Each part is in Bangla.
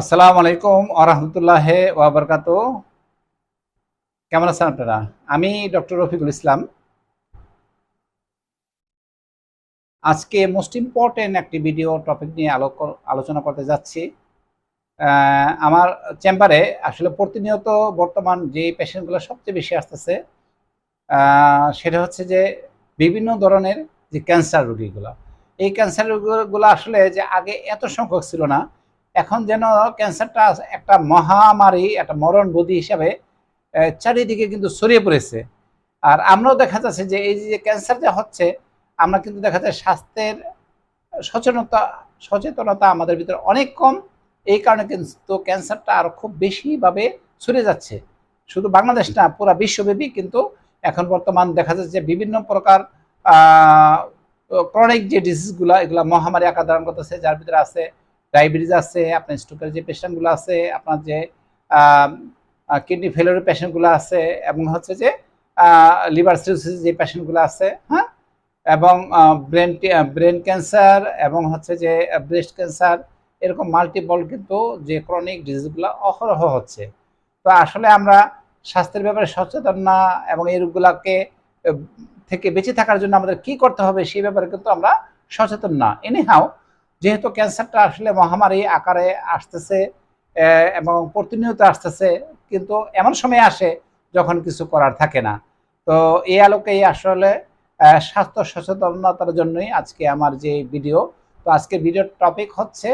আসসালামু আলাইকুম আরহামতুল্লাহ ওয়াবারকাত কেমন আছেন আপনারা? আমি ডক্টর রফিকুল ইসলাম। আজকে মোস্ট ইম্পর্টেন্ট একটি ভিডিও টপিক নিয়ে আলোক- আলোচনা করতে যাচ্ছি। আমার চেম্বারে আসলে প্রতিনিয়ত বর্তমান যে পেশেন্টগুলো সবচেয়ে বেশি আসতেছে সেটা হচ্ছে যে বিভিন্ন ধরনের যে ক্যান্সার রোগীগুলো। এই ক্যান্সার রোগীগুলো আসলে যে আগে এত সংখ্যক ছিল না এখন যেন ক্যান্সারটা একটা মহামারী, একটা মরণ বদি হিসাবে চারিদিকে কিন্তু ছড়িয়ে পড়েছে। আর আমরাও দেখা যাচ্ছে যে এই যে ক্যান্সার যা হচ্ছে, আমরা কিন্তু দেখা যায় স্বাস্থ্যের সচেতনতা সচেতনতা আমাদের ভিতরে অনেক কম। এই কারণে কিন্তু ক্যান্সারটা আরও খুব বেশিভাবে ছড়িয়ে যাচ্ছে। শুধু বাংলাদেশ না, পুরো বিশ্বব্যাপী কিন্তু এখন বর্তমান দেখা যাচ্ছে যে বিভিন্ন প্রকার ক্রনিক যে ডিজিজগুলো এগুলো মহামারী আকার ধারণ করতেছে, যার ভিতরে আছে ডায়াবেটিস আছে, আপনার স্ট্রোকের যে পেশেন্টগুলো আছে, আপনার যে কিডনি ফেলিওরের পেশেন্টগুলো আছে এবং হচ্ছে যে লিভার সিরোসিস যে পেশেন্টগুলো আছে হ্যাঁ? এবং ব্রেন ব্রেন ক্যান্সার এবং হচ্ছে যে ব্রেস্ট ক্যান্সার এরকম মাল্টিপল কিন্তু যে ক্রনিক ডিজিজগুলো অহরহ হচ্ছে। তো আসলে আমরা স্বাস্থ্যের ব্যাপারে সচেতন না এবং এই রোগগুলোকে থেকে বেঁচে থাকার জন্য আমাদের কি করতে হবে সেই ব্যাপারে কিন্তু আমরা সচেতন না। এনিহাও যেহেতু ক্যান্সারটা আসলে মহামারী আকারে আসতেছে এবং প্রতিনিয়ত আসতেছে, কিন্তু এমন সময় আসে যখন কিছু করার থাকে না। তো এই আলোকেই আসলে স্বাস্থ্য সচেতনতার জন্যই আজকে আমার যে ভিডিও, তো আজকে ভিডিওর টপিক হচ্ছে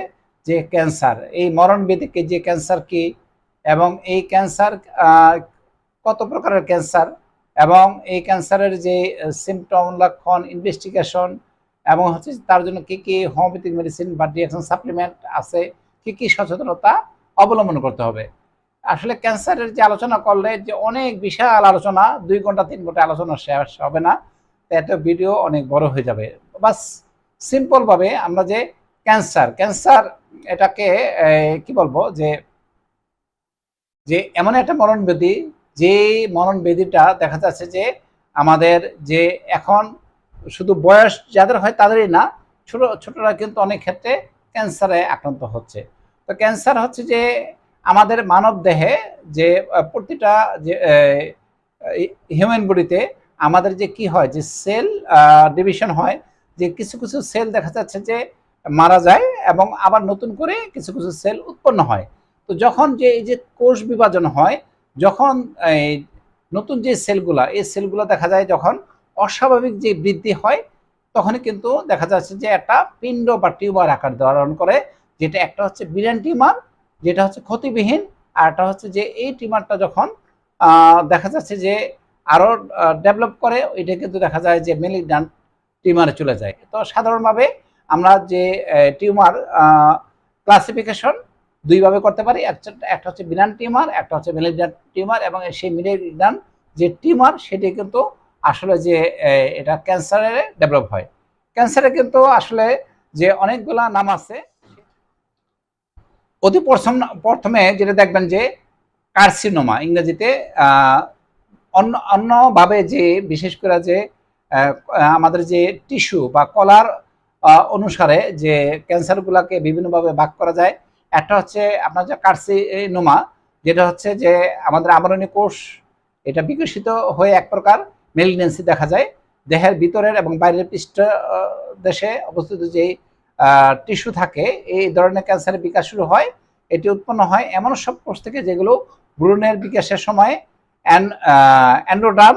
যে ক্যান্সার। এই মরণ ব্যাধিকে যে ক্যান্সার কি, এবং এই ক্যান্সার কত প্রকারের ক্যান্সার, এবং এই ক্যান্সারের যে সিমটম লক্ষণ ইনভেস্টিগেশন এবং হচ্ছে তার জন্য কি কি হোমিওপ্যাথিক মেডিসিন বা ডিএকশন সাপ্লিমেন্ট আছে, কি কি সচেতনতা অবলম্বন করতে হবে। আসলে ক্যান্সারের যে আলোচনা করলে যে অনেক বিশাল আলোচনা, দুই ঘণ্টা, তিন ঘণ্টা আলোচনা শেষ হবে না এত ভিডিও অনেক বড় হয়ে যাবে। বাস সিম্পল ভাবে আমরা যে ক্যান্সার ক্যান্সার এটাকে কি বলব, যে যে এমন একটা মরণ ব্যাধি যে মরণ ব্যাধিটা দেখা যাচ্ছে যে আমাদের যে এখন শুধু বয়স যাদের হয় তাদেরই না, ছোট, ছোটরা কিন্তু অনেক ক্ষেত্রে ক্যান্সারে আক্রান্ত হচ্ছে। তো ক্যান্সার হচ্ছে যে আমাদের মানব দেহে যে প্রতিটা যে হিউম্যান বডিতে আমাদের যে কি হয়, যে সেল ডিভিশন হয়, যে কিছু কিছু সেল দেখা যাচ্ছে যে মারা যায় এবং আবার নতুন করে কিছু কিছু সেল উৎপন্ন হয়। তো যখন যে, এই যে কোষ বিভাজন হয়, যখন এই নতুন যে সেলগুলা এই সেলগুলো দেখা যায় যখন অস্বাভাবিক যে বৃদ্ধি হয়, তখনই কিন্তু দেখা যাচ্ছে যে একটা পিণ্ড বা টিউমার আকার ধারণ করে, যেটা একটা হচ্ছে বিরান টিউমার, যেটা হচ্ছে ক্ষতিবিহীন, আর একটা হচ্ছে যে এই টিউমারটা যখন দেখা যাচ্ছে যে আরও ডেভেলপ করে, ওইটা কিন্তু দেখা যায় যে মেলিগন্যান্ট টিউমারে চলে যায়। তো সাধারণভাবে আমরা যে টিউমার ক্লাসিফিকেশন দুইভাবে করতে পারি, একটা একটা হচ্ছে বিরান টিউমার, একটা হচ্ছে মেলিগন্যান্ট টিউমার, এবং সেই মেলিগন্যান্ট যে টিউমার, সেটি কিন্তু আসলে যে এটা ক্যান্সারে ডেভেলপ হয়। ক্যান্সারে কিন্তু আসলে যে অনেকগুলা নাম আছে, অতি প্রথম, প্রথমে যেটা দেখবেন যে কার্সিনোমা, ইংরেজিতে অন্য, অন্যভাবে যে, বিশেষ করে যে আমাদের যে টিস্যু বা কলার অনুসারে যে ক্যান্সারগুলোকে বিভিন্নভাবে ভাগ করা যায়, একটা হচ্ছে আপনার যে কার্সিনোমা, যেটা হচ্ছে যে আমাদের আমরণী কোষ, এটা বিকশিত হয়ে এক প্রকার মেলিনেন্সি দেখা যায়, দেহের ভিতরের এবং বাইরের পৃষ্ঠ দেশে অবস্থিত যে টিস্যু থাকে, এই ধরনের ক্যান্সারের বিকাশ শুরু হয়, এটি উৎপন্ন হয় এমন সব কোষ থেকে যেগুলো ভ্রূণের বিকাশের সময় অ্যান্ড্রোড্রাম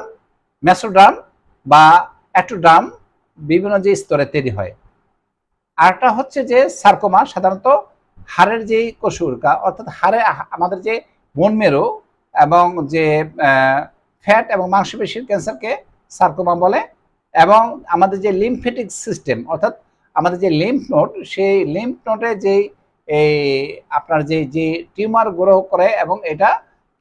মেসোড্রাম বা অ্যাটোড্রাম বিভিন্ন যে স্তরে তৈরি হয়। আরেকটা হচ্ছে যে সার্কোমা সাধারণত হাড়ের যে কশুরকা অর্থাৎ হাড়ে, আমাদের যে বোন মেরু এবং যে ফ্যাট এবং মাংসপেশির ক্যান্সারকে সার্কোমা বলে এবং আমাদের যে লিমফেটিক সিস্টেম অর্থাৎ আমাদের যে লিম্ফ নোট সেই লিম্ফ নোটে যে এই আপনার যে যে টিউমার গ্রো করে এবং এটা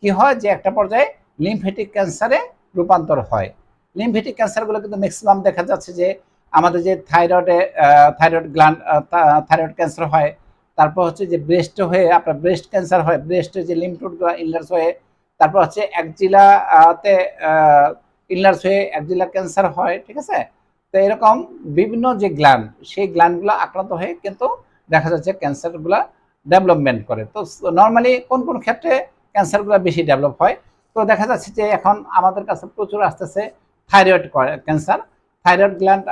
কি হয় যে একটা পর্যায়ে লিমফেটিক ক্যান্সারে রূপান্তর হয়। লিমফেটিক ক্যান্সারগুলো কিন্তু ম্যাক্সিমাম দেখা যাচ্ছে যে আমাদের যে থাইরয়েডে থাইরয়েড গ্ল্যান্ড থাইরয়েড ক্যান্সার হয়। তারপর হচ্ছে যে ব্রেস্ট হয়ে, আপনার ব্রেস্ট ক্যান্সার হয় ব্রেস্টে যে লিমফোডগুলো ইনলার্স হয়ে তারপর হচ্ছে একজিলাতে ইনলার্স হয়ে একজিলা ক্যান্সার হয়, ঠিক আছে? তো এরকম বিভিন্ন যে গ্ল্যান্ড সেই গ্ল্যান্ডগুলো আক্রান্ত হয়ে কিন্তু দেখা যাচ্ছে ক্যান্সারগুলা ডেভেলপমেন্ট করে। তো নর্মালি কোন কোন ক্ষেত্রে ক্যান্সারগুলো বেশি ডেভেলপ হয়? তো দেখা যাচ্ছে যে এখন আমাদের কাছে প্রচুর আসতেছে থাইরয়েড ক্যান্সার থাইরয়েড গ্ল্যান্ড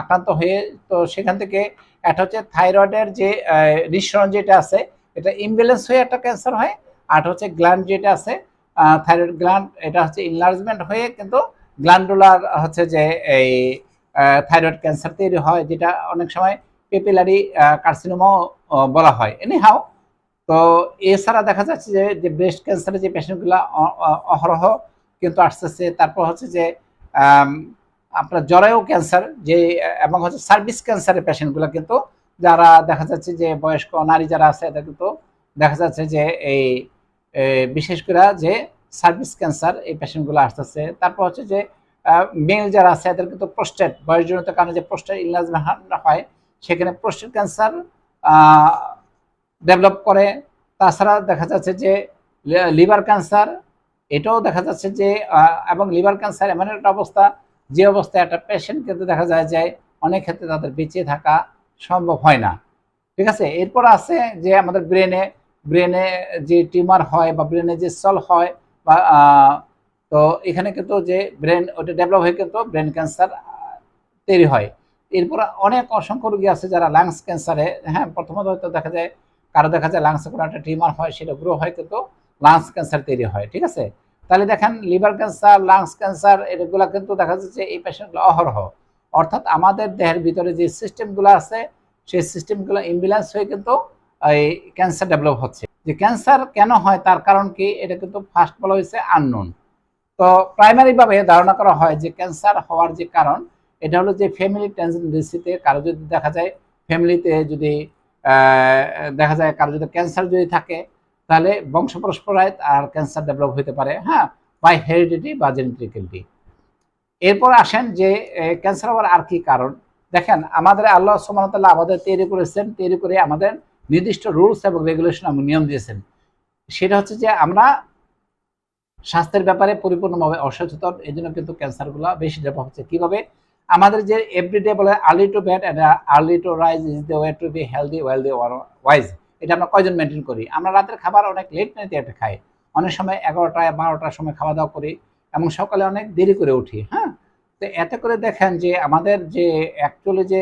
আক্রান্ত হয়ে তো সেখান থেকে একটা হচ্ছে থাইরয়েডের যে নিঃসরণ যেটা আছে, এটা ইমব্যালেন্স হয়ে একটা ক্যান্সার হয়। আর হচ্ছে গ্ল্যান্ড যেটা আছে থাইরয়েড গ্ল্যান্ড এটা হচ্ছে ইনলার্জমেন্ট হয়ে কিন্তু গ্ল্যান্ডুলার হচ্ছে যে এই থাইরয়েড ক্যান্সার তৈরি হয়, যেটা অনেক সময় পেপিলারি কার্সিনোমাও বলা হয়। এনি হাও তো এছাড়া দেখা যাচ্ছে যে যে ব্রেস্ট ক্যান্সারের যে পেশেন্টগুলো অহরহ কিন্তু আসতেছে, তারপর হচ্ছে যে আপনার জরায়ু ক্যান্সার যে, এবং হচ্ছে সার্ভিস ক্যান্সারের পেশেন্টগুলো কিন্তু, যারা দেখা যাচ্ছে যে বয়স্ক নারী যারা আছে, এদের কিন্তু দেখা যাচ্ছে যে এই বিশেষ করে যে সার্ভিস ক্যান্সার এই পেশেন্টগুলো আসতেছে। তারপর হচ্ছে যে মেল যারা আছে এদের কিন্তু প্রোস্টেট বয়সজনিত কারণে যে প্রোস্টেট ইনলাজমেন্ট হয়, সেখানে প্রোস্টেট ক্যান্সার ডেভেলপ করে। তাছাড়া দেখা যাচ্ছে যে লিভার ক্যান্সার এটাও দেখা যাচ্ছে যে এবং লিভার ক্যান্সার এমন একটা অবস্থা, যে অবস্থায় একটা পেশেন্ট কিন্তু দেখা যায় যে, অনেক ক্ষেত্রে তাদের বেঁচে থাকা সম্ভব হয় না। ঠিক আছে? এরপর আছে যে, আমাদের ব্রেনে ব্রেনে যে টিউমার হয় বা ব্রেনে যে সল হয় বা তো এখানে কিন্তু যে ব্রেন ওটা ডেভেলপ হয়ে কিন্তু ব্রেন ক্যান্সার তৈরি হয়। এরপর অনেক অসংখ্য রোগী আছে যারা লাংস ক্যান্সারে হ্যাঁ প্রথমত হয়তো দেখা যায়, কারও দেখা যায় লাংসে কোনো একটা টিউমার হয়, সেটা গ্রো হয় কিন্তু লাংস ক্যান্সার তৈরি হয়, ঠিক আছে? তাহলে দেখেন লিভার ক্যান্সার লাংস ক্যান্সার এগুলো কিন্তু দেখা যাচ্ছে এই পেশেন্টগুলো অহরহ। অর্থাৎ আমাদের দেহের ভিতরে যে সিস্টেমগুলো আছে, সেই সিস্টেমগুলো ইমব্যালেন্স হয়ে কিন্তু এই ক্যান্সার ডেভেলপ হচ্ছে। যে ক্যান্সার কেন হয়, তার কারণ কি? এটা কিন্তু ফার্স্ট বলা হয়েছে আননোন তো প্রাইমারিভাবে ধারণা করা হয় যে ক্যান্সার হওয়ার যে কারণ, এটা হলো যে ফ্যামিলি টেন্ডেন্সিতে কারও যদি দেখা যায় ফ্যামিলিতে যদি দেখা যায় কারও যদি ক্যান্সার যদি থাকে, তাহলে বংশ পরস্পরায় আর ক্যান্সার ডেভেলপ হতে পারে হ্যাঁ বাই হেরিডিটি বা জেনেটিক্যালিটি এরপর আসেন যে ক্যান্সার হওয়ার আর কি কারণ। দেখেন, আমাদের আল্লাহ সুমানতাল্লাহ আমাদের তৈরি করেছেন, তৈরি করে আমাদের নির্দিষ্ট রুলস এবং রেগুলেশন এবং নিয়ম দিয়েছেন। সেটা হচ্ছে যে আমরা স্বাস্থ্যের ব্যাপারে পরিপূর্ণভাবে অসচেতন এই জন্য কিন্তু ক্যান্সারগুলো বেশি ডেভেলপ হচ্ছে। কীভাবে? আমাদের যে এভরিডে বলে early to bed and early to rise is the way to be healthy wealthy wise এটা আমরা কয়জন মেনটেন করি? আমরা রাতের খাবার অনেক লেট নাইটে একটা খাই। অনেক সময় এগারোটায়, বারোটার সময় খাওয়া দাওয়া করি এবং সকালে অনেক দেরি করে উঠি হ্যাঁ? তো এতে করে দেখেন যে আমাদের যে অ্যাকচুয়ালি যে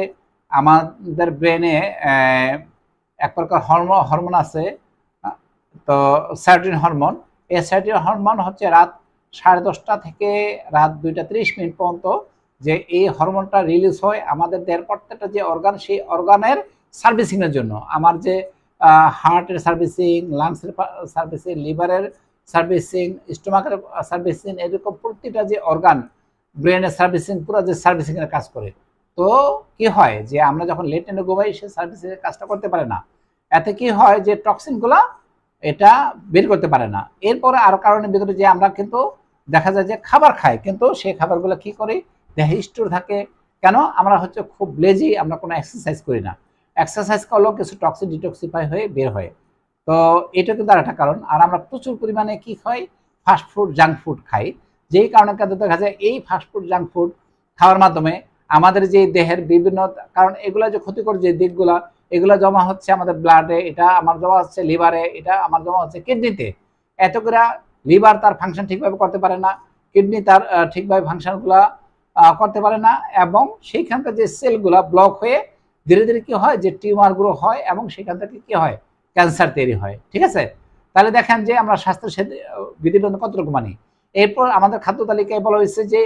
আমাদের ব্রেনে এক প্রকার হরমোন হরমোন আছে তো সার্টিন হরমোন এই সার্টিন হরমোন হচ্ছে রাত সাড়ে দশটা থেকে রাত দুইটা ত্রিশ মিনিট পর্যন্ত যে এই হরমোনটা রিলিজ হয় আমাদের দেহের প্রত্যেকটা যে অর্গান সেই অর্গানের সার্ভিসিংয়ের জন্য। আমার যে হার্টের সার্ভিসিং লাংসের সার্ভিসিং লিভারের সার্ভিসিং স্টোমাকের সার্ভিসিং এরকম প্রতিটা যে অর্গান ব্রেনের সার্ভিসিং পুরো যে সার্ভিসিংয়ের কাজ করে। তো কি হয় যে আমরা যখন লেট এন্ড ঘুমাই, সে সার্ভিসিং কাজটা করতে পারে না। এতে কি হয় যে টক্সিনগুলো এটা বের করতে পারে না। এরপরে আরও কারণের ভিতরে যে আমরা কিন্তু দেখা যায় যে খাবার খাই, কিন্তু সেই খাবারগুলো কি করি? দেহে স্টোর থাকে। কেন? আমরা হচ্ছে খুব লেজি আমরা কোনো এক্সারসাইজ করি না। এক্সারসাইজ করলেও কিছু টক্সিন ডিটক্সিফাই হয়ে বের হয়। তো এটা কিন্তু আরেকটা কারণ। আর আমরা প্রচুর পরিমাণে কি খাই? ফাস্ট ফুড জাঙ্ক ফুড খাই। যেই কারণে কিন্তু দেখা যায় এই ফাস্ট ফুড জাঙ্ক ফুড খাওয়ার মাধ্যমে আমাদের যে দেহের বিভিন্ন, কারণ এগুলা যে ক্ষতিকর যে দিকগুলা, এগুলো জমা হচ্ছে আমাদের ব্লাডে এটা আমার জমা হচ্ছে লিভারে এটা আমার জমা হচ্ছে কিডনিতে এত করে লিভার তার ফাংশন ঠিকভাবে করতে পারে না কিডনি তার ঠিকভাবে ফাংশনগুলা করতে পারে না, এবং সেইখানকার যে সেলগুলা ব্লক হয়ে ধীরে ধীরে কি হয়, যে টিউমার গ্রো হয়, এবং সেখান থেকে কি হয় ক্যান্সার তৈরি হয়, ঠিক আছে? তাহলে দেখেন যে আমরা স্বাস্থ্য বিধিবন্ধ কতটুকু মানি? এরপর আমাদের খাদ্য তালিকায় বলা হয়েছে যে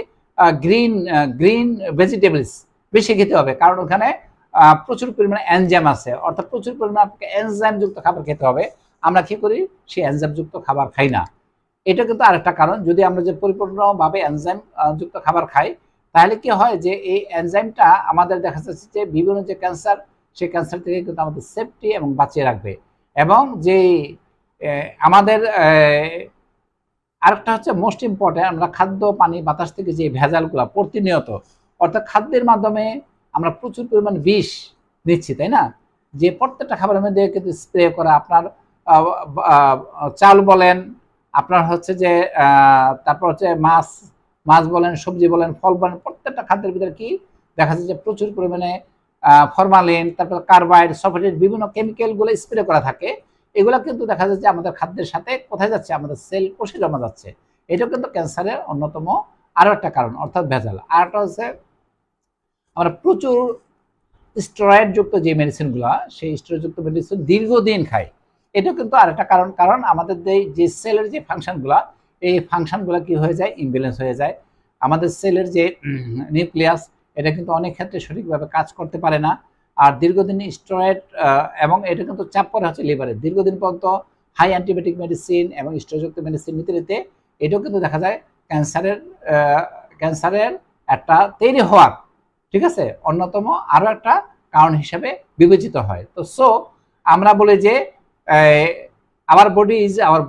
গ্রিন গ্রিন ভেজিটেবলস বেশি খেতে হবে। কারণ ওখানে প্রচুর পরিমাণে এনজাইম আছে। অর্থাৎ প্রচুর পরিমাণে আপনাকে এনজাইম যুক্ত খাবার খেতে হবে। আমরা কি করি? সেই এনজাইম যুক্ত খাবার খাই না। এটা কিন্তু আরেকটা কারণ। যদি আমরা যে পরিপূর্ণভাবে এনজাইম যুক্ত খাবার খাই, তাহলে কি হয় যে এই এনজাইমটা আমাদের দেখা যাচ্ছে যে বিভিন্ন যে ক্যান্সার সেই ক্যান্সার থেকে কিন্তু আমাদের সেফটি এবং বাঁচিয়ে রাখবে। এবং যে আমাদের আরেকটা হচ্ছে মোস্ট ইম্পর্টেন্ট আমরা খাদ্য, পানি, বাতাস থেকে যে ভেজালগুলো প্রতিনিয়ত, অর্থাৎ খাদ্যের মাধ্যমে আমরা প্রচুর পরিমাণ বিষ নিচ্ছি, তাই না? যে প্রত্যেকটা খাবারের মধ্যে কিন্তু স্প্রে করা, আপনার চাল বলেন, আপনার হচ্ছে যে তারপর হচ্ছে মাছ মাছ বলেন, সবজি বলেন, ফল বলেন, প্রত্যেকটা খাদ্যের ভিতরে কি দেখা যাচ্ছে যে প্রচুর পরিমাণে ফরমালিন তারপর কার্বাইড সফটের বিভিন্ন কেমিক্যালগুলো স্প্রে করা থাকে। এগুলো কিন্তু দেখা যাচ্ছে আমাদের খাদ্যের সাথে কোথায় যাচ্ছে? আমাদের সেল কোষে জমা যাচ্ছে। এটাও কিন্তু ক্যান্সারের অন্যতম আরও একটা কারণ, অর্থাৎ ভেজাল। আর একটা হচ্ছে আমরা প্রচুর স্টেরয়েড যুক্ত যে মেডিসিনগুলো, সেই স্টেরয়েড যুক্ত মেডিসিন দীর্ঘদিন খাই। এটাও কিন্তু আরেকটা কারণ কারণ আমাদের যে সেলের যে ফাংশনগুলো, এই ফাংশনগুলো কি হয়ে যায়? ইমব্যালেন্স হয়ে যায়। আমাদের সেলের যে নিউক্লিয়াস, এটা কিন্তু অনেক ক্ষেত্রে সঠিকভাবে কাজ করতে পারে না। আর দীর্ঘদিন স্টেরয়েড এবং এটা কিন্তু চাপ পড়ে হচ্ছে লিভারে। দীর্ঘদিন পর্যন্ত হাই অ্যান্টিবায়োটিক মেডিসিন এবং স্টেরযুক্ত মেডিসিন নিতে নিতে এটাও কিন্তু দেখা যায় ক্যান্সারের ক্যান্সারের একটা তৈরি হওয়ার, ঠিক আছে? অন্যতম আরও একটা কারণ হিসেবে বিবেচিত হয়। তো সো আমরা বলি যে our body is our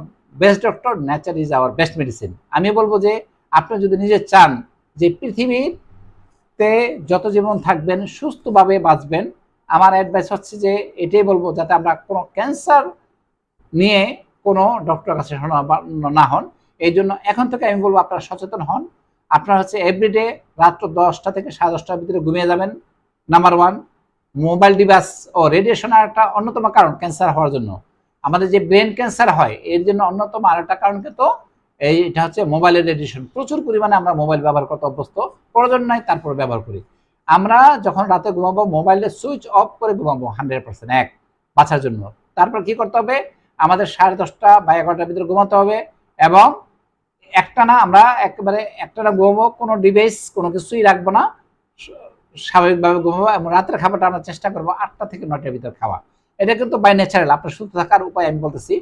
best doctor nature is our best medicine আমি বলব যে, আপনি যদি নিজে চান যে পৃথিবীতে যত জীবন থাকবেন, সুস্থভাবে বাঁচবেন আমার অ্যাডভাইস হচ্ছে যে এটাই বলব যাতে আমরা কোনো ক্যান্সার নিয়ে কোনো ডক্টরের কাছে না হন। এই জন্য এখন থেকে আমি বলব আপনারা সচেতন হন। আপনারা হচ্ছে এভরিডে রাত্র দশটা থেকে সাড়ে দশটার ভিতরে ঘুমিয়ে যাবেন। নাম্বার ওয়ান মোবাইল ডিভাইস ও রেডিয়েশন একটা অন্যতম কারণ ক্যান্সার হওয়ার জন্য। আমাদের যে ব্রেন ক্যান্সার হয়, এর জন্য অন্যতম আর একটা কারণ কিন্তু এইটা হচ্ছে মোবাইলের রেডিয়েশন প্রচুর পরিমাণে আমরা মোবাইল ব্যবহার করতে অভ্যস্ত। প্রয়োজন নাই, তারপর ব্যবহার করি। আমরা যখন রাতে ঘুমাবো, মোবাইলে সুইচ অফ করে ঘুমাবো, হান্ড্রেড পার্সেন্ট এক, বাঁচার জন্য। তারপর কি করতে হবে? আমাদের সাড়ে দশটা বা এগারোটার ভিতরে ঘুমাতে হবে এবং একটা না আমরা একেবারে একটা না ঘুমাবো, কোনো ডিভাইস, কোনো কিছুই রাখব না। স্বাভাবিকভাবে ঘুমাবো এবং রাতের খাবারটা আমরা চেষ্টা করব আটটা থেকে নটার ভিতরে খাওয়া। এটা কিন্তু বাই ন্যাচারাল আপনার সুস্থ থাকার উপায় আমি বলতেছি।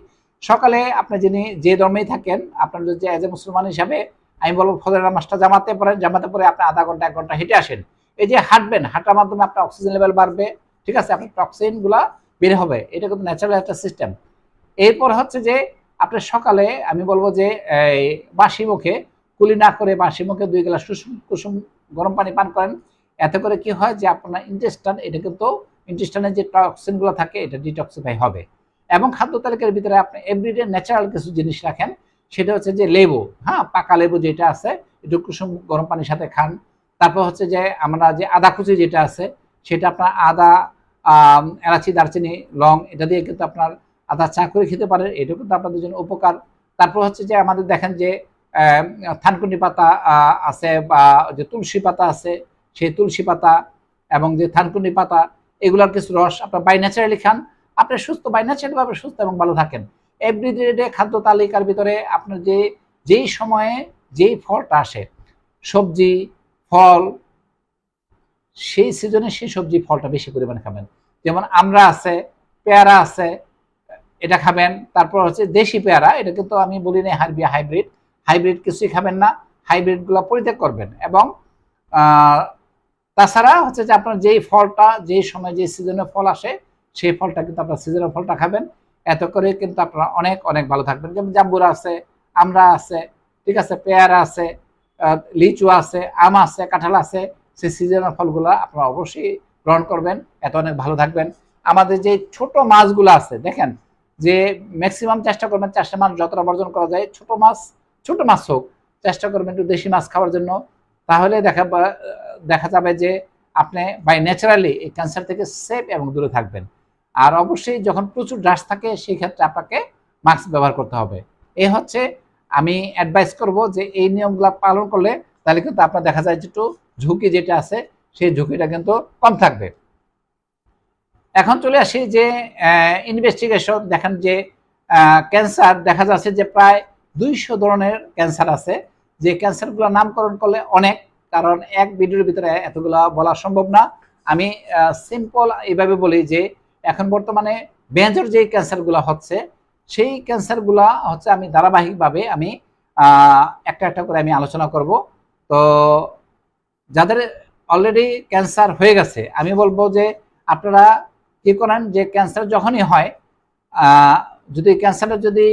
সকালে আপনি যিনি, যে ধর্মেই থাকেন, আপনার যদি এজ এ মুসলমান হিসাবে, আমি বলব ফজর নামাজটা জামাতে পরে জামাতে পরে আপনি আধা ঘণ্টা, এক ঘণ্টা হেঁটে আসেন। এই যে হাঁটবেন, হাঁটার মাধ্যমে আপনার অক্সিজেন লেভেল বাড়বে, ঠিক আছে? আপনার টক্সিনগুলা বের হবে। এটা কিন্তু ন্যাচারাল একটা সিস্টেম এরপর হচ্ছে যে আপনি সকালে আমি বলব যে বাসি মুখে, কুলি না করে বাসি মুখে দুই গ্লাস কুসুম কুসুম গরম পানি পান করেন। এতে করে কি হয় যে, আপনার ইন্টেস্টান এটা কিন্তু ইন্টেস্টানের যে টক্সিনগুলো থাকে, এটা ডিটক্সিফাই হবে। এবং খাদ্য তালিকার ভিতরে আপনি এভরিডে ন্যাচারাল কিছু জিনিস রাখেন, সেটা হচ্ছে যে লেবু হ্যাঁ? পাকা লেবু যেটা আছে, একটু কুসুম গরম পানির সাথে খান। তারপর হচ্ছে যে আমরা যে আদা কুচি যেটা আছে, সেটা আপনার আদা এলাচি, দারচিনি, লং, এটা দিয়ে কিন্তু আপনার আদা চা করে খেতে পারেন এটা কিন্তু আপনাদের জন্য উপকার। তারপর হচ্ছে যে আমাদের দেখেন যে থানকুনি পাতা আছে বা যে তুলসী পাতা আছে, সেই তুলসী পাতা এবং যে থানকুনি পাতা, এগুলোর কিছু রস আপনার বাই ন্যাচারালি খান। আপনি সুস্থ বাই ন্যাচারালিভাবে সুস্থ এবং ভালো থাকেন। এভরিডে খাদ্য তালিকার ভিতরে আপনার যে, যেই সময়ে যেই ফলটা আসে, সবজি ফল, সেই সিজনে সেই সবজি ফলটা বেশি পরিমাণে খাবেন। যেমন আমরা আছে, পেয়ারা আছে, এটা খাবেন। তারপর হচ্ছে দেশি পেয়ারা এটা কিন্তু আমি বলি না হারবি হাইব্রিড। হাইব্রিড কিছুই খাবেন না, হাইব্রিডগুলো পরিত্যাগ করবেন। এবং তাছাড়া হচ্ছে যে আপনার যেই ফলটা, যেই সময় যে সিজনে ফল আসে, সেই ফলটা কিন্তু আপনার সিজনের ফলটা খাবেন। এত করে কিন্তু আপনারা অনেক অনেক ভালো থাকবেন। যেমন জাম্বুরা আছে আমরা আছে, ঠিক আছে, পেয়ারা আছে লিচু আছে, আম আছে, কাঁঠাল আছে, সেই সিজনের ফলগুলো আপনারা অবশ্যই গ্রহণ করবেন। এত অনেক ভালো থাকবেন। আমাদের যে ছোট মাছগুলো আছে, দেখেন, যে ম্যাক্সিমাম চেষ্টা করবেন চারটে মাছ যতটা বর্জন করা যায়, ছোট মাছ ছোট মাছ হোক, চেষ্টা করবেন একটু দেশি মাছ খাওয়ার জন্য। তাহলে দেখা দেখা যাবে যে আপনি বাই ন্যাচারালি এই ক্যান্সার থেকে সেফ এবং দূরে থাকবেন। আর অবশ্যই যখন প্রচুর ড্রাস থাকে, সেই ক্ষেত্রে আপনাকে মাস্ক ব্যবহার করতে হবে। এই হচ্ছে আমি অ্যাডভাইস করব যে এই নিয়মগুলো পালন করলে তাহলে কিন্তু আপনার দেখা যায় একটু ঝুঁকি যেটা আছে, সেই ঝুঁকিটা কিন্তু কম থাকবে। এখন চলে আসি যে ইনভেস্টিগেশন দেখেন যে ক্যান্সার দেখা যাচ্ছে যে প্রায় দুইশো ধরনের ক্যান্সার আছে। যে ক্যান্সারগুলো নামকরণ করলে অনেক, কারণ এক ভিডিওর ভিতরে এতগুলো বলা সম্ভব না। আমি সিম্পল এইভাবে বলি যে, এখন বর্তমানে মেজর যে ক্যান্সারগুলো হচ্ছে সেই ক্যান্সারগুলা হচ্ছে আমি ধারাবাহিকভাবে আমি একটা একটা করে আমি আলোচনা করব। তো যাদের অলরেডি ক্যান্সার হয়ে গেছে, আমি বলব যে আপনারা কি করেন যে ক্যান্সার যখনই হয় যদি ক্যান্সারটা যদি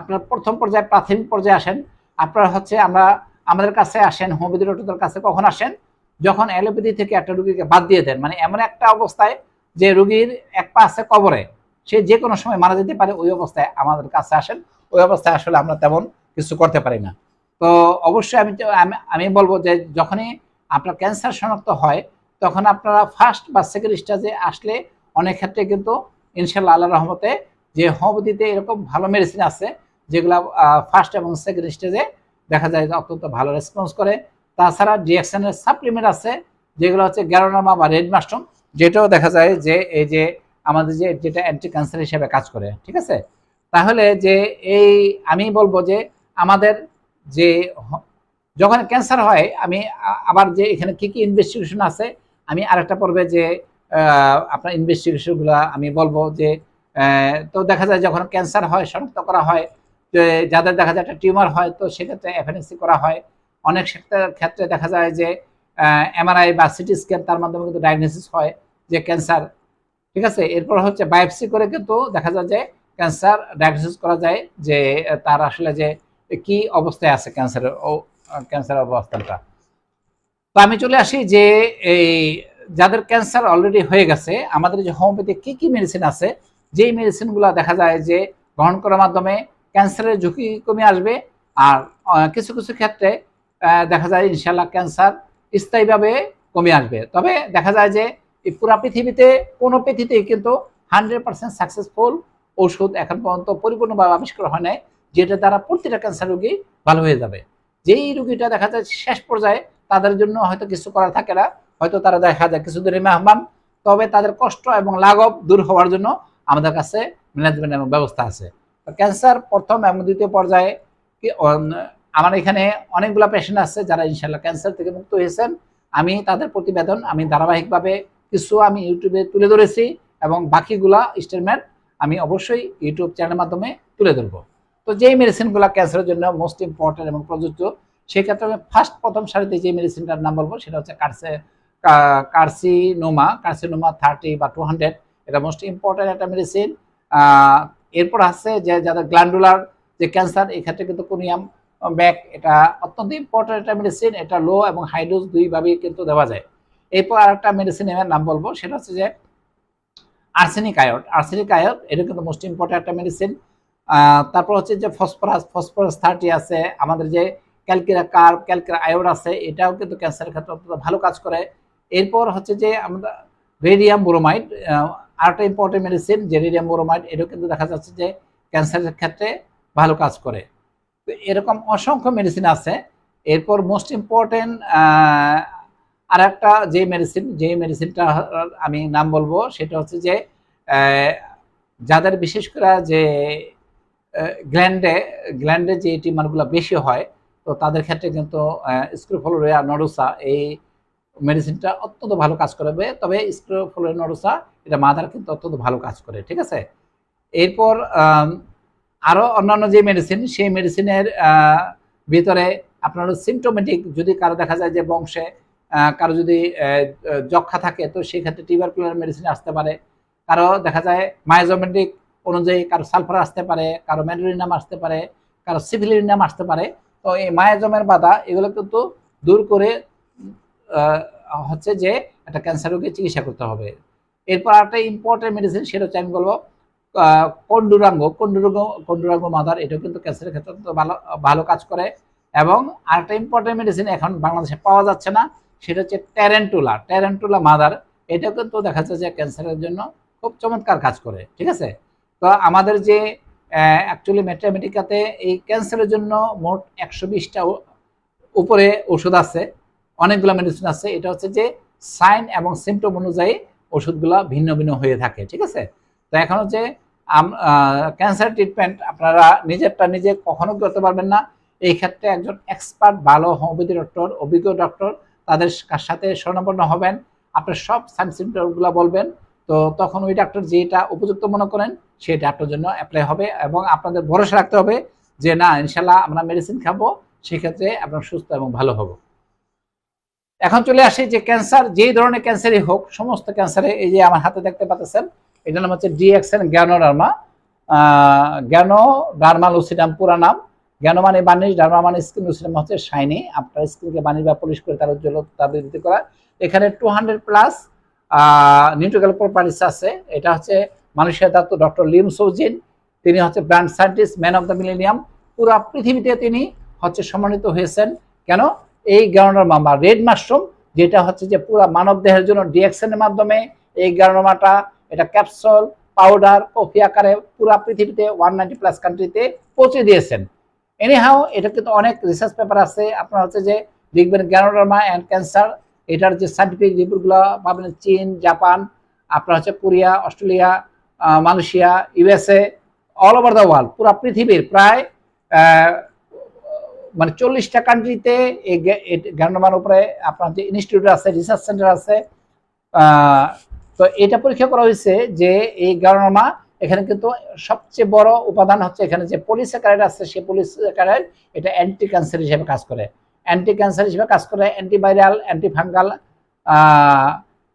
আপনার প্রথম পর্যায়ে, প্রাথমিক পর্যায়ে আসেন, আপনারা হচ্ছে আমরা, আমাদের কাছে আসেন হোমিওপ্যাথি ডক্টরদের কাছে কখন আসেন? যখন অ্যালোপ্যাথি থেকে একটা রুগীকে বাদ দিয়ে দেন। মানে এমন একটা অবস্থায় যে রুগীর এক পা আছে কবরে সে যে কোনো সময় মারা যেতে পারে, ওই অবস্থায় আমাদের কাছে আসেন। ওই অবস্থায় আসলে আমরা তেমন কিছু করতে পারি না। তো অবশ্যই আমি আমি বলব যে যখনই আপনার ক্যান্সার শনাক্ত হয়, তখন আপনারা ফার্স্ট বা সেকেন্ড স্টেজে আসলে অনেক ক্ষেত্রে কিন্তু ইনশাল্লাহ আল্লাহ রহমতে যে হোমিওপ্যাথিতে এরকম ভালো মেডিসিন আছে, যেগুলো ফার্স্ট এবং সেকেন্ড স্টেজে দেখা যায় যে অত্যন্ত ভালো রেসপন্স করে। তাছাড়া ডিএক্সএনের সাপ্লিমেন্ট আছে, যেগুলো হচ্ছে গ্যারোনামা বা রেড মাস্টম যেটাও দেখা যায় যে এই যে আমাদের যে, যেটা অ্যান্টি ক্যান্সার হিসেবে কাজ করে, ঠিক আছে? তাহলে যে এই, আমি বলব যে আমাদের যে যখন ক্যান্সার হয়, আমি আবার যে এখানে কি কি ইনভেস্টিগেশন আছে, আমি আরেকটা পর্বে যে আপনার ইনভেস্টিগেশনগুলো আমি বলব যে তো দেখা যায় যখন ক্যান্সার হয়, শনাক্ত করা হয় যাদের দেখা যায় একটা টিউমার হয়, তো সেক্ষেত্রে এফএনএসি করা হয়। অনেক ক্ষেত্রে দেখা যায় যে এমআরআই বা সিটি স্ক্যান তার মাধ্যমে কিন্তু ডায়াগনোসিস হয় যে ক্যান্সার ঠিক আছে? এরপর হচ্ছে বায়োপসি করে কিন্তু দেখা যায় যে ক্যান্সার ডায়াগনোসিস করা যায় যে, তার আসলে যে কি অবস্থায় আছে ক্যান্সারের ও ক্যান্সার অবস্থানটা। তো আমি চলে আসি যে এই যাদের ক্যান্সার অলরেডি হয়ে গেছে, আমাদের যে হোমিওপ্যাথি কি কি মেডিসিন আছে, যেই মেডিসিনগুলো দেখা যায় যে গ্রহণ করার মাধ্যমে ক্যান্সারের ঝুঁকি কমে আসবে আর কিছু কিছু ক্ষেত্রে দেখা যায় ইনশাল্লাহ ক্যান্সার স্থায়ীভাবে কমে আসবে। তবে দেখা যায় যে এই পুরা পৃথিবীতে, কোনো পৃথিবীতেই কিন্তু হান্ড্রেড পার্সেন্ট সাকসেসফুল ওষুধ এখন পর্যন্ত পরিপূর্ণভাবে আবিষ্কার হয় নাই, যেটা দ্বারা প্রতিটা ক্যান্সার রোগী ভালো হয়ে যাবে। যেই রোগীটা দেখা যায় শেষ পর্যায়ে তাদের জন্য হয়তো কিছু করার থাকে না, হয়তো তারা দেখা যায় কিছু দূরে মেহমান, তবে তাদের কষ্ট এবং লাঘব দূর হওয়ার জন্য আমাদের কাছে ম্যানেজমেন্ট এবং ব্যবস্থা আছে। ক্যান্সার প্রথম এবং দ্বিতীয় পর্যায়ে কি আমার এখানে অনেকগুলো পেশেন্ট আছে যারা ইনশাল্লাহ ক্যান্সার থেকে মুক্ত হয়েছেন। আমি তাদের প্রতিবেদন, আমি ধারাবাহিকভাবে কিছু আমি ইউটিউবে তুলে ধরেছি এবং বাকিগুলা স্টেটমেন্ট আমি অবশ্যই ইউটিউব চ্যানেলের মাধ্যমে তুলে ধরবো। তো যেই মেডিসিনগুলো ক্যান্সারের জন্য মোস্ট ইম্পর্টেন্ট এবং প্রযোজ্য সেক্ষেত্রে আমি ফার্স্ট প্রথম সারিতে যে মেডিসিনটার নাম বলব, সেটা হচ্ছে কার্সে কার্সিনোমা কার্সিনোমা থার্টি বা টু হান্ড্রেড এটা মোস্ট ইম্পর্টেন্ট একটা মেডিসিন এরপর আছে যে যাদের গ্ল্যান্ডুলার যে ক্যান্সার এক্ষেত্রে কিন্তু কোনিয়াম ব্যাক এটা অত্যন্ত ইম্পর্টেন্ট একটা মেডিসিন এটা লো এবং হাই ডোজ দুইভাবেই কিন্তু দেওয়া যায়। এরপর আরেকটা মেডিসিন এর নাম বলব, সেটা হচ্ছে যে আর্সেনিক আয়োড আর্সেনিক আয়োড এটা কিন্তু মোস্ট ইম্পর্টেন্ট একটা মেডিসিন তারপর হচ্ছে যে ফসফরাস ফসফরাস থার্টি আছে। আমাদের যে ক্যালকিরা কার্ব ক্যালকিরা আয়োড আছে, এটাও কিন্তু ক্যান্সারের ক্ষেত্রে অত্যন্ত ভালো কাজ করে। এরপর হচ্ছে যে আমরা রেডিয়াম ব্রোমাইড আরেকটা ইম্পর্টেন্ট মেডিসিন যে রেডিয়াম ব্রোমাইড এটাও কিন্তু দেখা যাচ্ছে যে ক্যান্সারের ক্ষেত্রে ভালো কাজ করে। তো এরকম অসংখ্য মেডিসিন আছে। এরপর মোস্ট ইম্পর্টেন্ট আর একটা যে মেডিসিন যে মেডিসিনটা আমি নাম বলব, সেটা হচ্ছে যে যাদের বিশেষ করে যে গ্ল্যান্ডে গ্ল্যান্ডে যে টিমারগুলো বেশি হয়, তো তাদের ক্ষেত্রে কিন্তু স্ক্রোফলোরিয়া নরুসা এই মেডিসিনটা অত্যন্ত ভালো কাজ করবে। তবে স্ক্রোফলোরিয়া নরুসা এটা মাদার কিন্তু অত্যন্ত ভালো কাজ করে, ঠিক আছে? এরপর আরও অন্যান্য যে মেডিসিন সেই মেডিসিনের ভিতরে আপনার সিমটোমেটিক যদি কারও দেখা যায় যে বংশে কারও যদি যক্ষা থাকে, তো সেই ক্ষেত্রে টিউবারকুলার মেডিসিন আসতে পারে। কারও দেখা যায় মায়োজোমেটিক অনুযায়ী কারও সালফার আসতে পারে, কারও ম্যাডোরিনাম আসতে পারে, কারও সিভিলিনাম আসতে পারে। তো এই মায়াজমের বাধা, এগুলো কিন্তু দূর করে হচ্ছে যে একটা ক্যান্সার রোগের চিকিৎসা করতে হবে। এরপর একটা ইম্পর্টেন্ট মেডিসিন সেটা হচ্ছে আমি বলব কন্ডুরাঙ্গ। কন্ডুরাঙ্গ কন্ডুরাঙ্গ মাদার এটাও কিন্তু ক্যান্সারের ক্ষেত্রে ভালো ভালো কাজ করে। এবং আরেকটা ইম্পর্টেন্ট মেডিসিন এখন বাংলাদেশে পাওয়া যাচ্ছে না। সেটা হচ্ছে ট্যারেন্টুলা ট্যারেন্টুলা মাদার এটা কিন্তু দেখা যাচ্ছে যে ক্যান্সারের জন্য খুব চমৎকার কাজ করে, ঠিক আছে? তো আমাদের যে অ্যাকচুয়ালি ম্যাথমেটিকাতে এই ক্যান্সারের জন্য মোট একশো বিশটা উপরে ওষুধ আছে, অনেকগুলো মেডিসিন আছে, এটা হচ্ছে যে সাইন এবং সিমটম অনুযায়ী ওষুধগুলো ভিন্ন ভিন্ন হয়ে থাকে, ঠিক আছে? তো এখন হচ্ছে ক্যান্সার ট্রিটমেন্ট আপনারা নিজেরটা নিজে কখনো করতে পারবেন না। এই ক্ষেত্রে একজন এক্সপার্ট ভালো হোমিওপ্যাথি ডক্টর অভিজ্ঞ ডক্টর তাদের সাথে স্বর্ণাপন্ন হবেন, আপনার সব সাইন সিমটমগুলো বলবেন। তো তখন ওই ডাক্তার যেটা উপযুক্ত মনে করেন সেটা আপনার জন্য অ্যাপ্লাই হবে এবং আপনাদের ভরসা রাখতে হবে যে, না ইনশাল্লাহ আমরা মেডিসিন খাব, সেক্ষেত্রে আপনার সুস্থ এবং ভালো হব। এখন চলে আসি যে ক্যান্সার যেই ধরনের ক্যান্সারই হোক, সমস্ত ক্যান্সারে এই যে আমার হাতে দেখতে পাচ্ছেন, এটার নাম হচ্ছে ডিএক্সএন জ্ঞানোডার্মা জ্ঞানো ডার্মা লুসিডাম পুরা নাম। জ্ঞান মানে বানিশ ডার্মা মানে স্কিন লুসিডাম হচ্ছে শাইনি। আপনার স্কিনকে বানিশ বা পলিশ করে তার উজ্জ্বলতা বৃদ্ধি করা। এখানে two hundred plus nutritional properties আছে। এটা হচ্ছে মানুষের ধাতু ডক্টর লিম সৌজিন। তিনি হচ্ছে brand scientist man of the millennium পুরো পৃথিবীতে তিনি হচ্ছে সম্মানিত হয়েছেন। কেন? এই গ্রাউন্ডার মামা রেড মাশরুম যেটা হচ্ছে যে পুরো মানব দেহের জন্য ডিএক্সেনের মাধ্যমে এই গ্রানোমাটা এটা ক্যাপসুল পাউডার কফি আকারে পুরো পৃথিবীতে ওয়ান নাইনটি প্লাস কান্ট্রিতে পৌঁছে দিয়েছেন। এনিহাও এটা কিন্তু অনেক রিসার্চ পেপার আছে। আপনার হচ্ছে যে লিখবেন গ্যানোডার্মা অ্যান্ড ক্যান্সার এটার যে সাইন্টিফিক রিপোর্টগুলো পাবেন চীন, জাপান, আপনার হচ্ছে Korea, Australia Malaysia USA all over the world পুরো পৃথিবীর প্রায় মানে চল্লিশটা কান্ট্রিতে এই গ্যানোডার্মার উপরে আপনার যে ইনস্টিটিউট আছে রিসার্চ সেন্টার আছে। তো এটা পরীক্ষা করা হয়েছে যে এই গ্যানোডার্মা এখানে কিন্তু সবচেয়ে বড় উপাদান হচ্ছে এখানে যে পলিস্যাকারাইড আছে সেই পলিস্যাকারাইড এটা অ্যান্টি ক্যান্সার হিসেবে কাজ করে। অ্যান্টি ক্যান্সার হিসেবে কাজ করে antiviral anti fungal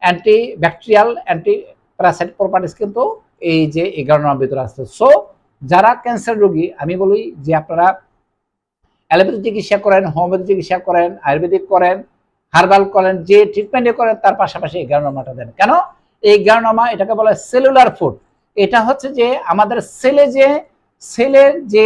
anti bacterial anti parasite properties কিন্তু এই যে এগারো নম্বর ভিতরে আছে। সো যারা ক্যান্সার রোগী, আমি বলি যে আপনারা অ্যালোপ্যাথি চিকিৎসা করেন, হোমিওপ্যাথি চিকিৎসা করেন, আয়ুর্বেদিক করেন, হার্বাল করেন, যে ট্রিটমেন্টে করেন, তার পাশাপাশি এই গ্যানোমাটা দেন। কেন? এই গ্যানোমা এটাকে বলে সেলুলার ফুড এটা হচ্ছে যে আমাদের সেলে যে, সেলের যে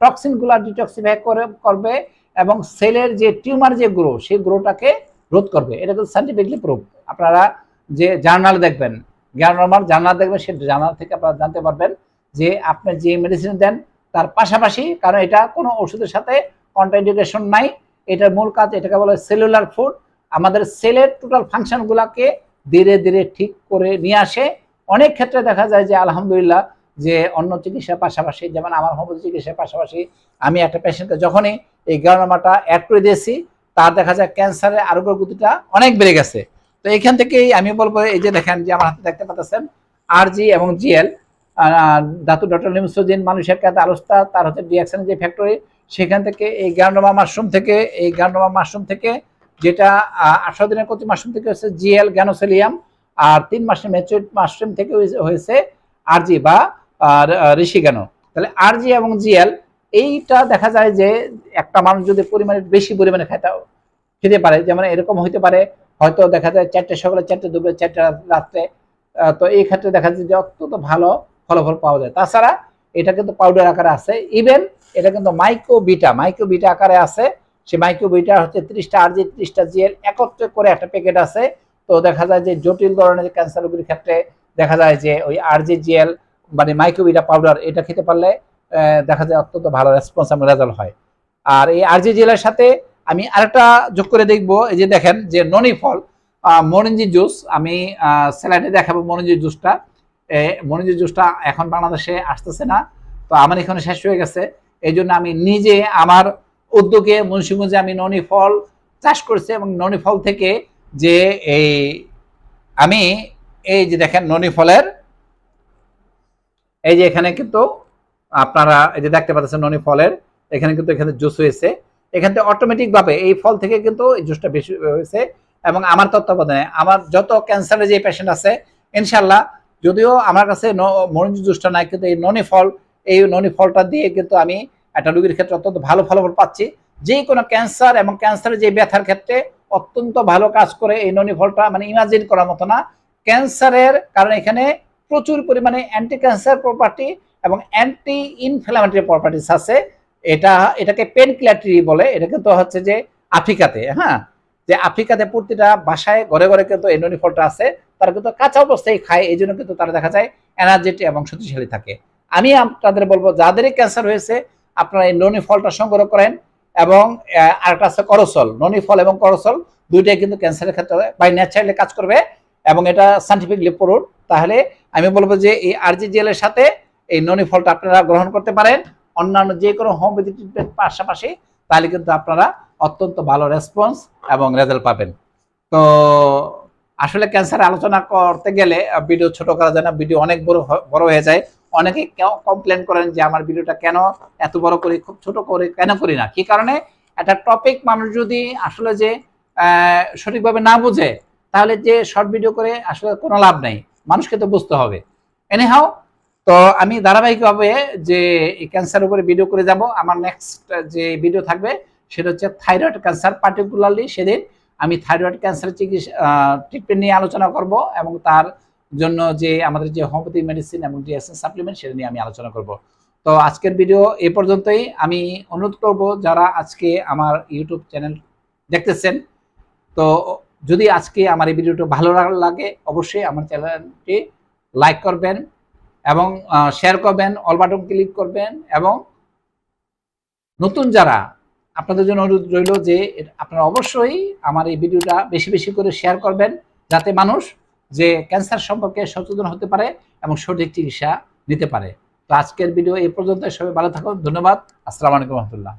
টক্সিনগুলো ডিটক্সিফাই করে, করবে এবং সেলের যে টিউমার যে গ্রো সেই গ্রোটাকে রোধ করবে। এটা কিন্তু সাইন্টিফিকলি প্রুফ আপনারা যে জার্নাল দেখবেন গ্যানোমার জার্নাল দেখবেন সেই জার্নাল থেকে আপনারা জানতে পারবেন যে আপনি যে মেডিসিন দেন, তার পাশাপাশি কারণ এটা কোনো ওষুধের সাথে কন্ট্রাইন্ডিকেশন নাই। এটার মূল কাজ, এটাকে বলে সেলুলার ফুড আমাদের সেলের টোটাল ফাংশনগুলোকে ধীরে ধীরে ঠিক করে নিয়ে আসে। অনেক ক্ষেত্রে দেখা যায় যে আলহামদুলিল্লাহ যে অন্য চিকিৎসার পাশাপাশি, যেমন আমার হোমিওপ্যাথি চিকিৎসার পাশাপাশি আমি একটা পেশেন্টকে যখনই এই গ্রানোমাটা অ্যাড করে দিয়েছি, তার দেখা যায় ক্যান্সারের আরোগ্য গতিটা অনেক বেড়ে গেছে। তো এখান থেকেই আমি বলব, এই যে দেখেন যে আমার হাতে দেখতে পাচ্ছেন আর জি এবং জিএল ধাতু ডক্টর লিমসোজিন মানুষের কাছে আলোস্তা, তার হচ্ছে ডিএক্সন যে ফ্যাক্টরি সেখান থেকে এই গ্যান্ডোমা মাশরুম থেকে, এই গ্যান্ডোমা মাশরুম থেকে, যেটা আঠারো দিনের প্রতি মাশরুম থেকে হচ্ছে জিএল গ্যানোসেলিয়াম আর তিন মাসের ম্যাচুইড মাশরুম থেকে হয়েছে- আরজি বা ঋষিগানো তাহলে আরজি এবং জিএল এইটা দেখা যায় যে একটা মানুষ যদি পরিমাণে বেশি পরিমাণে খায়, তাও খেতে পারে। যেমন এরকম হইতে পারে, হয়তো দেখা যায় চারটে সকালে চারটে, দুপুরে চারটে রাত্রে তো এই ক্ষেত্রে দেখা যায় যে অত্যন্ত ভালো ফলাফল পাওয়া যায়। তাছাড়া এটা কিন্তু পাউডার আকারে আছে। ইভেন এটা কিন্তু মাইক্রো বিটা মাইক্রো বিটা আকারে আছে। সেই মাইক্রো বিটা হচ্ছে ত্রিশটা আরজি ত্রিশটা জিএল একত্রে করে একটা প্যাকেট আছে। তো দেখা যায় যে জটিল ধরনের ক্যান্সার রোগীর ক্ষেত্রে দেখা যায় যে ওই আরজি জিএল মানে মাইক্রোবিটা পাউডার এটা খেতে পারলে দেখা যায় অত্যন্ত ভালো রেসপন্স এবং রেজাল্ট হয়। আর এই আরজি জিএলের সাথে আমি আরেকটা যোগ করে দেখব, এই যে দেখেন যে ননি ফল মরিঞ্জি জুস, আমি স্যালাডে দেখাবো মরিঞ্জি জুসটা। মরিঞ্জি জুসটা এখন বাংলাদেশে আসতেছে না, তো আমার এখানে শেষ হয়ে গেছে। এই জন্য আমি নিজে আমার উদ্যোগে মুন্সিগঞ্জে আমি ননি ফল চাষ করছি এবং ননি ফল থেকে যে এই, আমি এই যে দেখেন ননি ফলের, এই যে এখানে কিন্তু আপনারা এই যে দেখতে পাচ্ছেন ননি ফলের, এখানে কিন্তু এখানে জুস হয়েছে। এখান থেকে অটোমেটিক ভাবে এই ফল থেকে কিন্তু এই জুসটা বেশি হয়েছে এবং আমার তত্ত্বাবধানে আমার যত ক্যান্সারের যে পেশেন্ট আছে ইনশাল্লাহ যদিও আমার কাছে মরিচ জুসটা নাই, কিন্তু এই ননি ফল, এই ননি ফলটা দিয়ে কিন্তু আমি একটা রোগীর ক্ষেত্রে অত্যন্ত ভালো ফলাফল পাচ্ছি। যে কোনো ক্যান্সার এবং ক্যান্সারের যে ব্যথার ক্ষেত্রে অত্যন্ত ভালো কাজ করে এই ননি ফলটা মানে ইমাজিন করার মতো না। ক্যান্সারের কারণ এখানে প্রচুর পরিমাণে অ্যান্টি ক্যান্সার প্রপার্টি এবং অ্যান্টি ইনফ্লামেটরি প্রপার্টিস আছে। এটা, এটাকে পেন কিলাট্রি বলে। এটা কিন্তু হচ্ছে যে আফ্রিকাতে হ্যাঁ? যে আফ্রিকাতে প্রতিটা বাসায়, ঘরে ঘরে কিন্তু এই ননি ফলটা আছে। তারা কিন্তু কাঁচা অবস্থায় খায়, এই জন্য কিন্তু তারা দেখা যায় এনার্জেটিক এবং শক্তিশালী থাকে। আমি আপনাদের বলব, যাদেরই ক্যান্সার হয়েছে, আপনারা এই ননি ফলটা সংগ্রহ করেন। এবং আরেকটা আছে করসল ননি ফল এবং করসল, দুইটাই কিন্তু ক্যান্সারের ক্ষেত্রে বাই ন্যাচারালি কাজ করবে এবং এটা সাইন্টিফিকলি প্রুভ তাহলে আমি বলব যে এই আরজিজিএল এর সাথে এই ননি ফলটা আপনারা গ্রহণ করতে পারেন। অন্যান্য যে কোনো হোমিওপ্যাথি ট্রিটমেন্ট পাশাপাশি তাহলে কিন্তু আপনারা অত্যন্ত ভালো রেসপন্স এবং রেজাল্ট পাবেন। তো আসলে ক্যান্সার আলোচনা করতে গেলে ভিডিও ছোট করা যায় না ভিডিও অনেক বড় বড় হয়ে যায়। অনেকে কমপ্লেন করেন যে, আমার ভিডিওটা কেন এত বড় করে, খুব ছোট করে, কেন করি না? কি কারণে? একটা টপিক মানুষ যদি আসলে যে সঠিকভাবে না বুঝে, তাহলে যে শর্ট ভিডিও করে আসলে কোনো লাভ নেই। মানুষকে তো বুঝতে হবে। এনে এনিহাও তো আমি ধারাবাহিকভাবে যে ক্যান্সার উপরে ভিডিও করে যাব, আমার নেক্সট যে ভিডিও থাকবে, সেটা হচ্ছে থাইরয়েড ক্যান্সার পার্টিকুলারলি সেদিন আমি থাইরয়েড ক্যান্সার চিকিৎসা ট্রিটমেন্ট নিয়ে আলোচনা করব এবং তার জন্য যে আমাদের যে হোমিওপ্যাথি মেডিসিন এবং ডিএসএন সাপ্লিমেন্ট সেটা নিয়ে আমি আলোচনা করব। তো আজকের ভিডিও এ পর্যন্তই। আমি অনুরোধ করব যারা আজকে আমার ইউটিউব চ্যানেল দেখতেছেন, তো যদি আজকে আমার এই ভিডিওটা ভালো লাগে অবশ্যই আমার চ্যানেলটি লাইক করবেন এবং শেয়ার করবেন অল বাটন ক্লিক করবেন এবং নতুন যারা, আপনাদের জন্য অনুরোধ রইল যে, আপনারা অবশ্যই আমার এই ভিডিওটা বেশি বেশি করে শেয়ার করবেন যাতে মানুষ যে ক্যান্সার সম্পর্কে সচেতন হতে পারে এবং সঠিক চিকিৎসা নিতে পারে। তো আজকের ভিডিও এই পর্যন্ত সবাই ভালো থাকুন। ধন্যবাদ। আসসালামু আলাইকুম রহমতুল্লাহ।